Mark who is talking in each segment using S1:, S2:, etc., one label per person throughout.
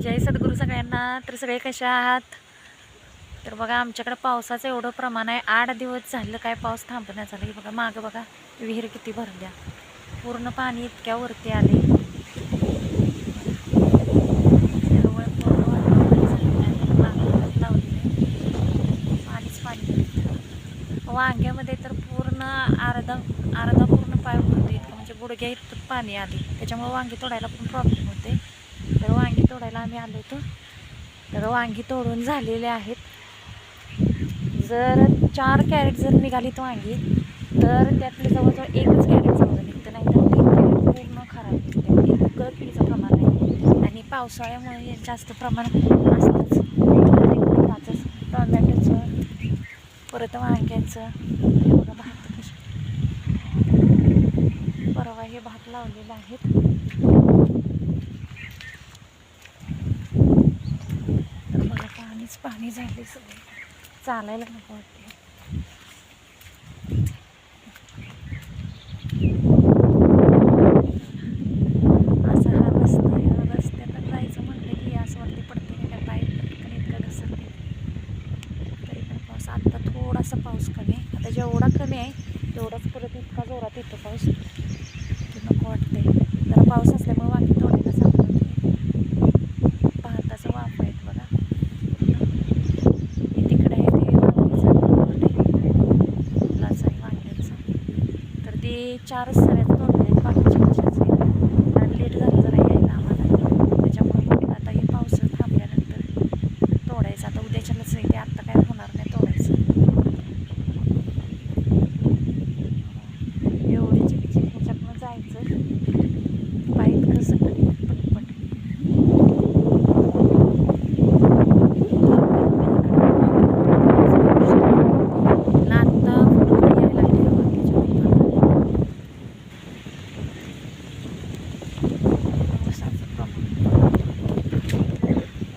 S1: जय सद्गुरू सगळ्यांना. तर सगळे कसे आहात? तर बघा आमच्याकडं पावसाचं एवढं प्रमाण आहे. आठ दिवस झालं काय पाऊस थांबण्यात झाला की बघा मागं बघा विहीर किती भरल्या. पूर्ण पाणी इतक्या वरती आले. त्यामुळे पूर्ण पाणीच पाणी वांग्यामध्ये तर पूर्ण अर्धा अर्धा पूर्ण पाय होते. म्हणजे गुडघ्या इतकं पाणी आले. त्याच्यामुळे वांगी तोडायला पण प्रॉब्लेम होते. तर वांगी तोडायला आम्ही आलो होतो. तर वांगी तोडून झालेले आहेत. जर चार कॅरेट जर निघालीत वांगी तर त्यातले जवळजवळ एकच कॅरेट चांगलं निघतं नाही तर तीन कॅरेट पूर्ण खराब निघते. इतकं किडीचं प्रमाण आहे. आणि पावसाळ्यामुळे हे जास्त प्रमाण असतंच. प्रत्येक टोमॅटोचं परत वांग्याचं एवढं भात परवा हे भात लावलेले आहेत तर बघा पाणीच पाणी झाले सगळे. चालायला नको वाटते असा हा रस्ता आहे. या रस्त्यातून जायचं म्हटलं की असं वाटते पडते का काय पाय पटकन इतकं घसरते तरी पण पाऊस. आत्ता थोडासा पाऊस कमी आहे. आता जेवढा कमी आहे तेवढाच परत इतका जोरात येतो पाऊस. की नको वाटते जरा पाऊस असल्यामुळे वांगी तोडायला चांगलं होते भाताचं वाफ आहेत बघा हे तिकडे आहे ते वांगीचं प्लॉट आहे फुलाचं आहे वांग्याचं तर ते चारच सऱ्यात तोडले आहेत बाकीच्या कशाच आणि लेट झालं जरा यायला आम्हाला. त्याच्यामुळे आता हे पाऊस थांबल्यानंतर तोडायचं. आता उद्याच्यानंच आहे ते आत्ता काय होणार नाही तोडायचं एवढी चिकचिक ह्याच्यातनं जायचं पाईत कसं कधी पटपट आता फुटकुळी यायला लागली वांग्याच्या रोपाला. पावसाचं प्रमाण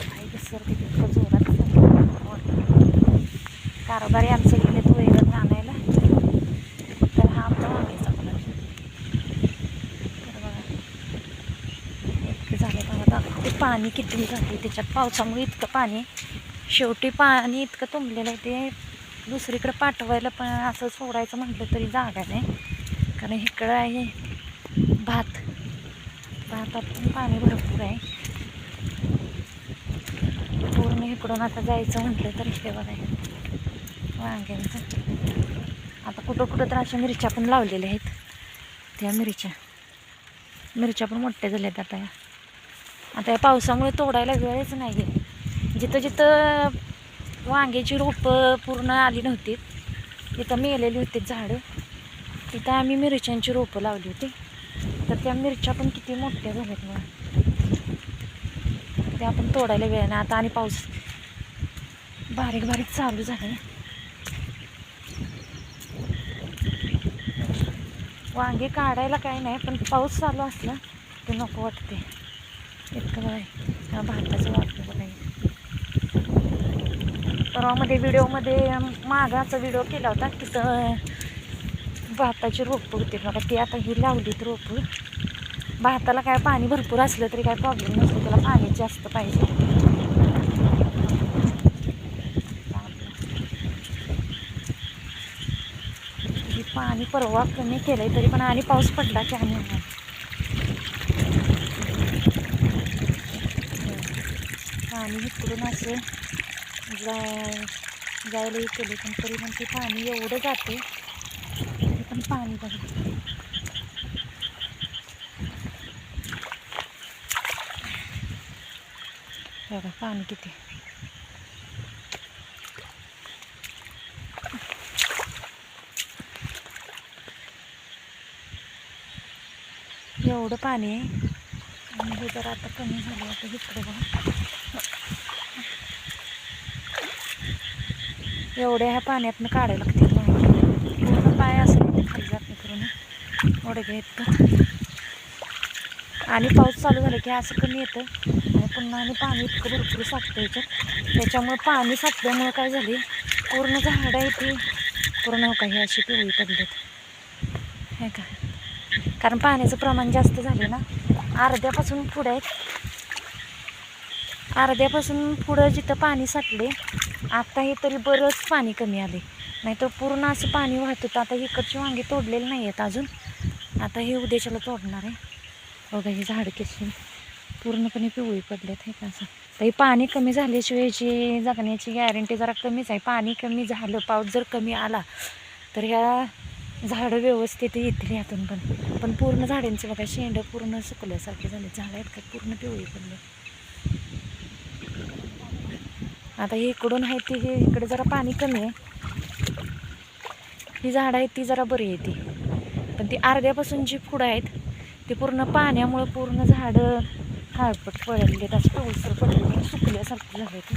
S1: काही घसरते तितकं जोरात चाललं. कारभारी आमचे गेलेत वैरण आणायला तर हा आमचा वांग्याचा कलर तर बघा इतकं झालं ते पाणी किती जाते त्याच्यात. पावसामुळे इतकं पाणी शेवटी पाणी इतकं तुंबलेलं आहे ते दुसरीकडे पाठवायला पण असं सोडायचं म्हटलं तरी जागा नाही. कारण इकडं आहे भात. भातात पण पाणी भरपूर आहे. पूर्ण इकडून आता जायचं म्हटलं तरी इथे बघायचं वांग्यांचं. आता कुठं कुठं तर अशा मिरच्या पण लावलेल्या आहेत. त्या मिरच्या. मिरच्या पण मोठ्या झाल्या आहेत आता. या आता या पावसामुळे तोडायला वेळच नाही आहे जिथं जिथं वांग्याची रोपं पूर्ण आली नव्हती तिथं मेलेली होती झाडं तिथं आम्ही मिरच्यांची रोपं लावली होती. तर त्या मिरच्या पण किती मोठ्या झाल्यात मग ते आपण तोडायला वेळ नाही. आता आणि पाऊस बारीक बारीक चालू झाले वांगे काढायला काही नाही पण पाऊस चालू असला ते नको वाटते इतकं बघा भाताचं वाटतं बघा परवामध्ये व्हिडिओमध्ये मागाचा व्हिडिओ केला होता तिथं भाताची रोपं होती बघा ती आता ही लावलीत रोपं. भाताला काय पाणी भरपूर असलं तरी काय प्रॉब्लेम नसतो त्याला पाणी जास्त पाहिजे. पाणी परवा कमी केलंय तरी पण आणि पाऊस पडला की आणि पाणी इकडून असं जाय जायला केले पण तरी पण ते पाणी एवढं जाते तरी पण पाणी बघा बघा पाणी किती एवढं पाणी आहे. आणि हे जर आता कमी झालं आता इकडे बघा. एवढ्या ह्या पाण्यातनं काढायला लागतील पूर्ण पाय असं खाली जात नाही करून. एवढे घेत आणि पाऊस चालू झाला की असं कमी येतं. आणि पुन्हा आणि पाणी इतकं भरपूर साठतं याच्यात. त्याच्यामुळे पाणी साठल्यामुळे काय झाले पूर्ण झाडं आहे ती पूर्ण हो का? ही अशी पिवळी पद्धत हे का? कारण पाण्याचं प्रमाण जास्त झालं ना. अर्ध्यापासून पुढे आहेत. अर्ध्यापासून पुढं जिथं पाणी साठले आता हे तरी बरंच पाणी कमी आले नाहीतर पूर्ण असं पाणी वाहत होतं. आता इकडची वांगी तोडलेली नाही आहेत अजून. आता हे उद्याच्याला तोडणार आहे. बघा हे झाड कशी पूर्णपणे पिवळी पडलेत हे का असं. तर हे पाणी कमी झाल्याशिवाय जी जगण्याची गॅरंटी जरा कमीच आहे. पाणी कमी झालं पाऊस जर कमी आला तर ह्या झाडं व्यवस्थित येतील यातून पण. पण पूर्ण झाडांचे बघा शेंडं पूर्ण सुकल्यासारखे झाले झाडं आहेत का? पूर्ण पिवळी पडले आता हे इकडून आहे ती हे इकडे जरा पाणी कमी आहे. ही झाडं आहेत ती जरा बरी आहे ती. पण ती अर्ध्यापासून जी फुडं आहेत ती पूर्ण पाण्यामुळं पूर्ण झाडं काळपट पडले असं पाऊसर पडले सुकल्यासारखं झालं ते.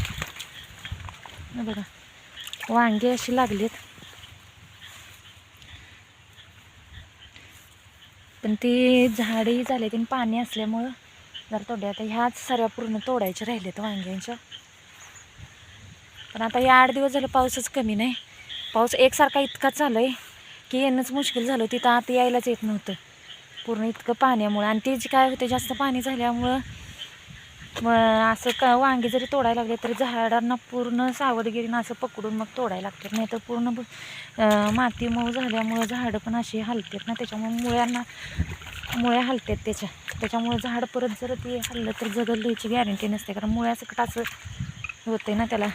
S1: बघा वांगे अशी लागलेत. पण ती झाडही झाले आणि पाणी असल्यामुळं जर तोड्या आता ह्याच साऱ्या पूर्ण तोडायच्या राहिल्यात वांग्यांच्या. पण आता हे आठ दिवस झालं पाऊसच कमी नाही. पाऊस एकसारखा इतका चालू आहे की येणंच मुश्किल झालं. तिथं आत यायलाच येत नव्हतं. पूर्ण इतकं पाण्यामुळं. आणि ते जे काय होते जास्त पाणी झाल्यामुळं मग असं का वांगे जरी तोडायला लागले तरी झाडांना पूर्ण सावधगिरीनं असं पकडून मग तोडायला लागतात. नाही तर पूर्ण माती मऊ झाल्यामुळं झाडं पण अशी हलतात ना. त्याच्यामुळे मुळ्यांना मुळ्या हलतात त्याच्या. त्याच्यामुळे झाड परत जर ते हल्लं तर जगल द्यायची गॅरंटी नसते. कारण मुळ्यासकट असं होते ना त्याला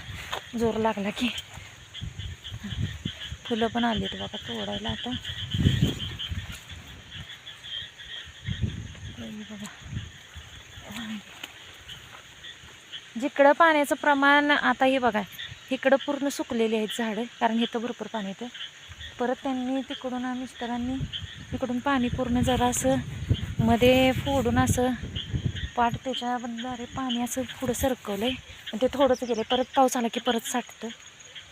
S1: जोर लागला की. फुलं पण आली आहेत बाबा तोडायला आता. हे बघा. जिकडं पाण्याचं प्रमाण आता हे बघा इकडं पूर्ण सुकलेली आहेत झाडं कारण इथं भरपूर पाणी येतं. परत त्यांनी तिकडून मिस्टरांनी तिकडून पाणी पूर्ण जरा असं मध्ये फोडून असं पाठ त्याच्याद्वारे पाणी असं पुढं सरकवलं आहे आणि ते थोडंच गेलं परत पाऊस आला की परत साठतं.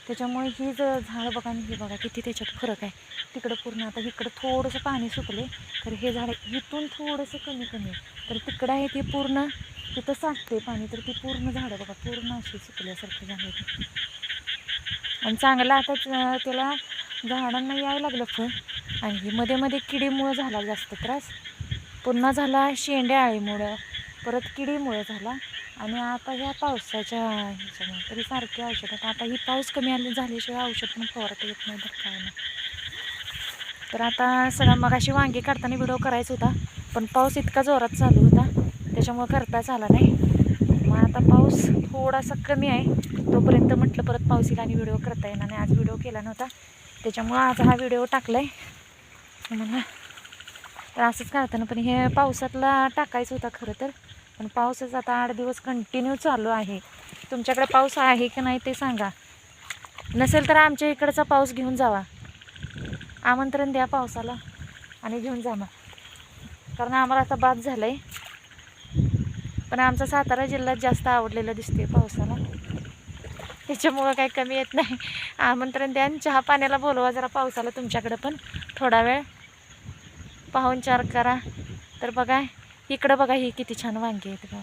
S1: त्याच्यामुळे ही जर झाडं बघा आणि हे बघा किती त्याच्यात फरक आहे. तिकडं पूर्ण आता इकडं थोडंसं पाणी सुकले तर हे झाड इथून थोडंसं कमी कमी आहे. तर तिकडं आहे ते पूर्ण. तिथं साठते पाणी. तर ती पूर्ण झाडं बघा पूर्ण अशी सुकल्यासारखी झाली होती आणि चांगलं आता त्याला झाडांना यायला लागलं फळ. आणि मध्ये मध्ये किडीमुळं झाला जास्त त्रास. पुन्हा झाला शेंड्या आळीमुळं. परत किडीमुळे झाला. आणि आता ह्या पावसाच्या ह्याच्यामुळे तरी सारखे औषध आता आता ही पाऊस कमी आले झाल्याशिवाय औषध पण फवारता येत नाही तर काय नाही तर आता सगळा मग अशी वांगी काढताना व्हिडिओ करायचा होता. पण पाऊस इतका जोरात चालू होता. त्याच्यामुळं करताच आला नाही. मग आता पाऊस थोडासा कमी आहे. तोपर्यंत म्हटलं परत पाऊस येईल आणि व्हिडिओ करता येणार नाही. आज व्हिडिओ केला नव्हता. त्याच्यामुळं आज हा व्हिडिओ टाकला आहे म्हणून तर असंच काढताना पण हे पावसातला टाकायचं होता खरं तर. पण पाऊसच आता आठ दिवस कंटिन्यू चालू आहे. तुमच्याकडे पाऊस आहे की नाही ते सांगा. नसेल तर आमच्या इकडचा पाऊस घेऊन जावा. आमंत्रण द्या पावसाला आणि घेऊन जा कारण आम्हाला आता बाद झालं आहे पण आमचा सातारा जिल्ह्यात जास्त आवडलेलं दिसते पावसाला. त्याच्यामुळं काही कमी येत नाही. आमंत्रण द्या आणि चहा पाण्याला बोलवा जरा पावसाला तुमच्याकडं पण थोडा वेळ. पाहुणचार करा. तर बघा इकडं बघा ही किती छान वांगी आहेत बघा.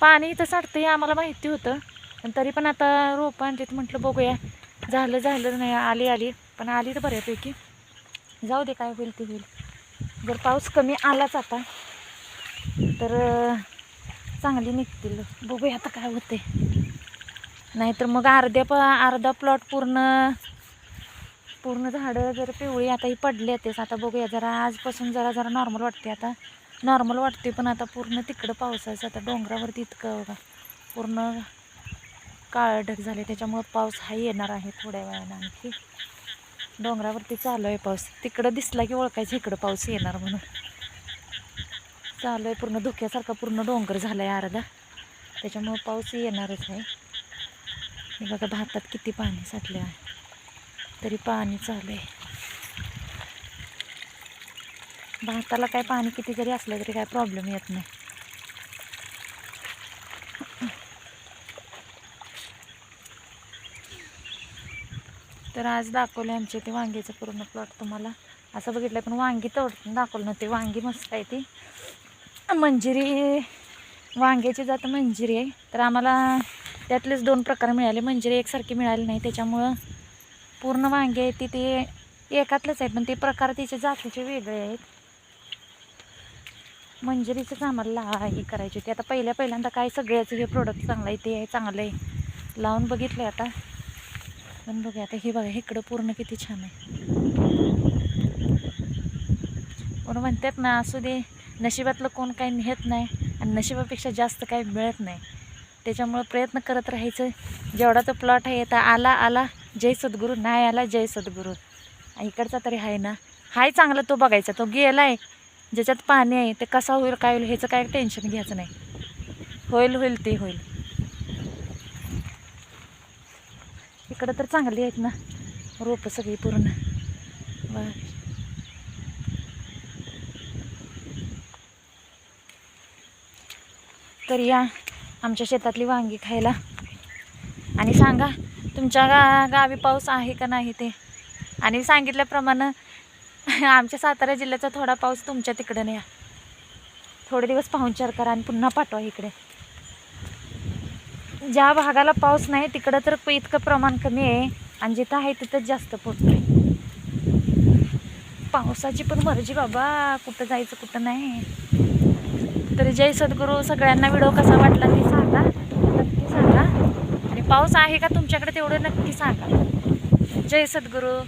S1: पाणी इथं साठतं हे आम्हाला माहिती होतं. पण तरी पण आता रोपं आणतात म्हटलं बघूया. झालं झालं नाही आली आली. पण आली तर बऱ्यापैकी. जाऊ दे काय होईल ते होईल. जर पाऊस कमी आलाच आता तर चांगली निघतील. बघूया आता काय होते नाहीतर मग अर्ध्या प अर्धा प्लॉट पूर्ण पूर्ण झाडं जर पिवळी आता ही पडली तेच. आता बघूया जरा आजपासून जरा जरा नॉर्मल वाटते आता. नॉर्मल वाटते पण आता पूर्ण तिकडं पावसाचं आता डोंगरावरती इतकं बघा पूर्ण काळं ढग झाले त्याच्यामुळं पाऊस हा येणार आहे थोड्या वेळानं आणखी. डोंगरावरती चालू आहे पाऊस. तिकडं दिसला की ओळखायचं इकडं पाऊस येणार म्हणून. चालू आहे पूर्ण धुक्यासारखा पूर्ण डोंगर झाला आहे अर्धा त्याच्यामुळं पाऊस येणारच आहे. बघा भातात किती पाणी साठले आहे. तरी पाणी चालू आहे. भाताला काय पाणी किती जरी असलं तरी काय प्रॉब्लेम येत नाही. तर आज दाखवले आमचे ते वांग्याचं पूर्ण प्लॉट तुम्हाला. असं बघितलं पण वांगी तोड दाखवलं नव्हते. वांगी मस्त आहे ती. मंजिरी वांग्याची जात मंजिरी आहे. तर आम्हाला त्यातलेच दोन प्रकार मिळाले. मंजिरी एकसारखी मिळाली नाही त्याच्यामुळं पूर्ण वांगे आहे ती ते एकातलंच आहे पण ते प्रकार तिचे जातीचे वेगळे आहेत. मंजरीचंच आम्हाला ला- हे करायची होती. आता पहिल्या पहिल्यांदा काय सगळ्याचं हे प्रोडक्ट चांगलं आहे ते आहे चांगलं आहे. लावून बघितलं आता. पण बघूया आता हे बघा इकडं पूर्ण किती छान आहे. कोण म्हणतात ना असू दे नशिबातलं कोण काही नेत नाही आणि नशिबापेक्षा जास्त काही मिळत नाही. त्याच्यामुळं प्रयत्न करत राहायचं. जेवढा तो प्लॉट आहे आता आला आला जय सद्गुरू नाही आला जय सद्गुरू. इकडचा तरी आहे ना. हाय चांगला तो बघायचा. तो गेला आहे ज्याच्यात पाणी आहे ते कसा होईल काय होईल ह्याचं काय टेन्शन घ्यायचं नाही. होईल होईल ते होईल. इकडं तर चांगली आहेत ना रोपं सगळी पूर्ण. बर तर या आमच्या शेतातली वांगी खायला. आणि सांगा तुमच्या गा गावी पाऊस आहे का नाही ते? आणि सांगितल्याप्रमाणे आमच्या सातारा जिल्ह्याचा थोडा पाऊस तुमच्या तिकडे या. थोडे दिवस पाहुणचार करा आणि पुन्हा पाठवा इकडे. ज्या भागाला पाऊस नाही तिकडं तर इतकं प्रमाण कमी आहे आणि जिथं आहे तिथं जास्त पोचतंय पावसाची पण मर्जी बाबा कुठं जायचं कुठं नाही. तरी जय सद्गुरू सगळ्यांना व्हिडिओ कसा वाटला ते सांगा. नक्की सांगा. आणि पाऊस आहे का तुमच्याकडे तेवढं नक्की सांगा. जय सद्गुरू.